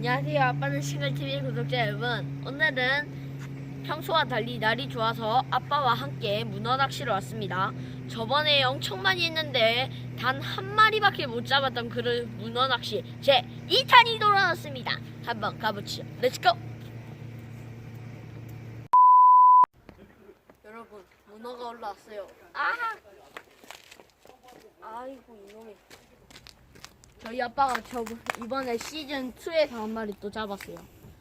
안녕하세요. 아빠는 싱글TV 구독자 여러분. 오늘은 평소와 달리 날이 좋아서 아빠와 함께 문어 낚시를 왔습니다. 저번에 엄청 많이 했는데 단 한 마리밖에 못 잡았던 그 문어 낚시 제 2탄이 돌아왔습니다. 한번 가보시죠. 렛츠고! 여러분, 문어가 올라왔어요. 아! 아이고, 이놈이. 저희 아빠가 저 이번에 시즌 2에서 한 마리 또 잡았어요.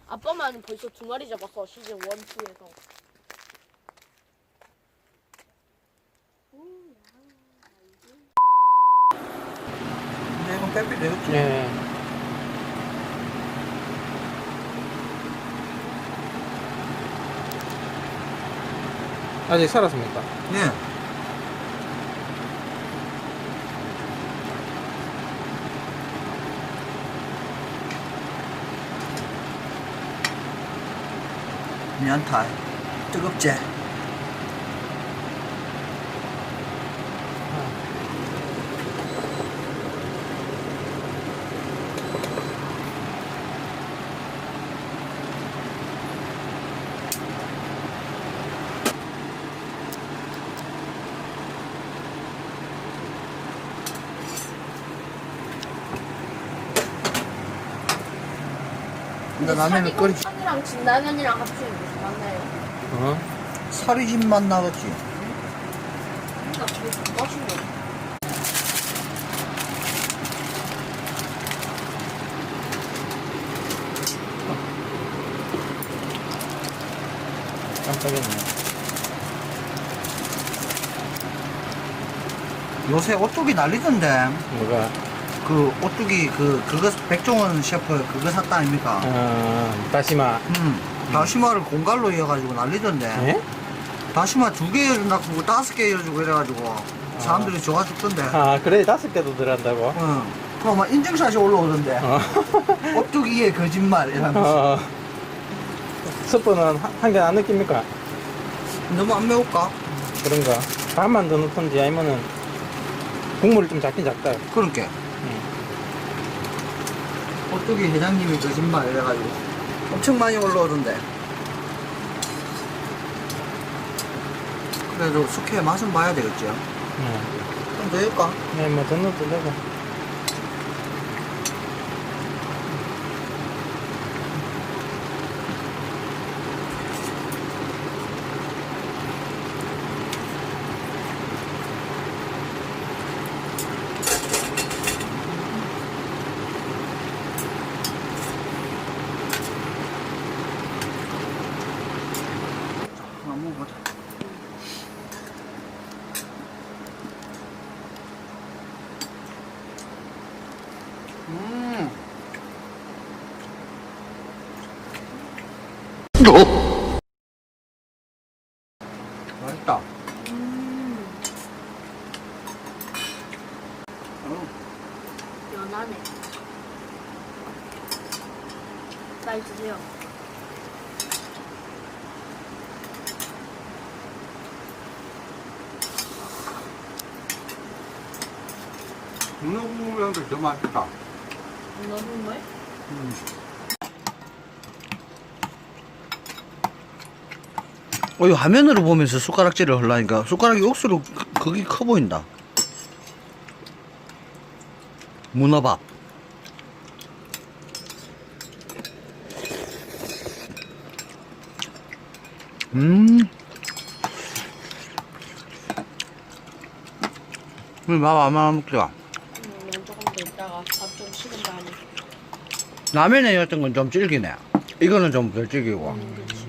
아빠만 벌써 두 마리 잡았어 시즌 1, 2에서. 근데 이건 빼빼 되겠지? 예. 아직 살았습니까? 예. 미안타. 뜨겁지? 라면을 끓이 산이랑 진라면이랑 합치면 무슨 맞나요? 어? 살이 집맛 나겠지? 나 되게 맛있네. 깜짝이네. 요새 오뚜기 난리던데. 뭐가? 그 오뚜기 그 그거 백종원 셰프 그거 샀다 아닙니까? 아, 다시마. 음. 다시마를 공갈로 이어가지고 난리던데. 예? 다시마 두개 이어준다 그거 다섯 개 이어주고 이래가지고 사람들이 좋아 죽던데. 아, 그래, 다섯 개도 들어간다고? 응. 그럼 막 인증샷이 올라오던데. 어. 오뚜기의 거짓말 이러면서. 어. 스프는 한개 안 느낍니까? 너무 안 매울까? 그런가? 반만 더 넣던지 아니면은 국물이 좀 작긴 작다. 그러니까. 응. 오뚜기 회장님이 거짓말 이래가지고 엄청 많이 올라오던데. 그래도 숙회 맛은 봐야 되겠죠. 응. 좀 넣을까? 네, 뭐더 넣어도 되고. 맛있다. 음, 어. 연하네. 빨리 드세요. 문어 국물이랑도 더 맛있다. 문어 국물? 음. 어, 이 화면으로 보면서 숟가락질을 하려니까 숟가락이 억수로 크- 크기 커 보인다. 문어밥. 음. 음, 밥 아마 먹자. 라면에 였던 건 좀 질기네. 이거는 좀 덜 질기고. 음.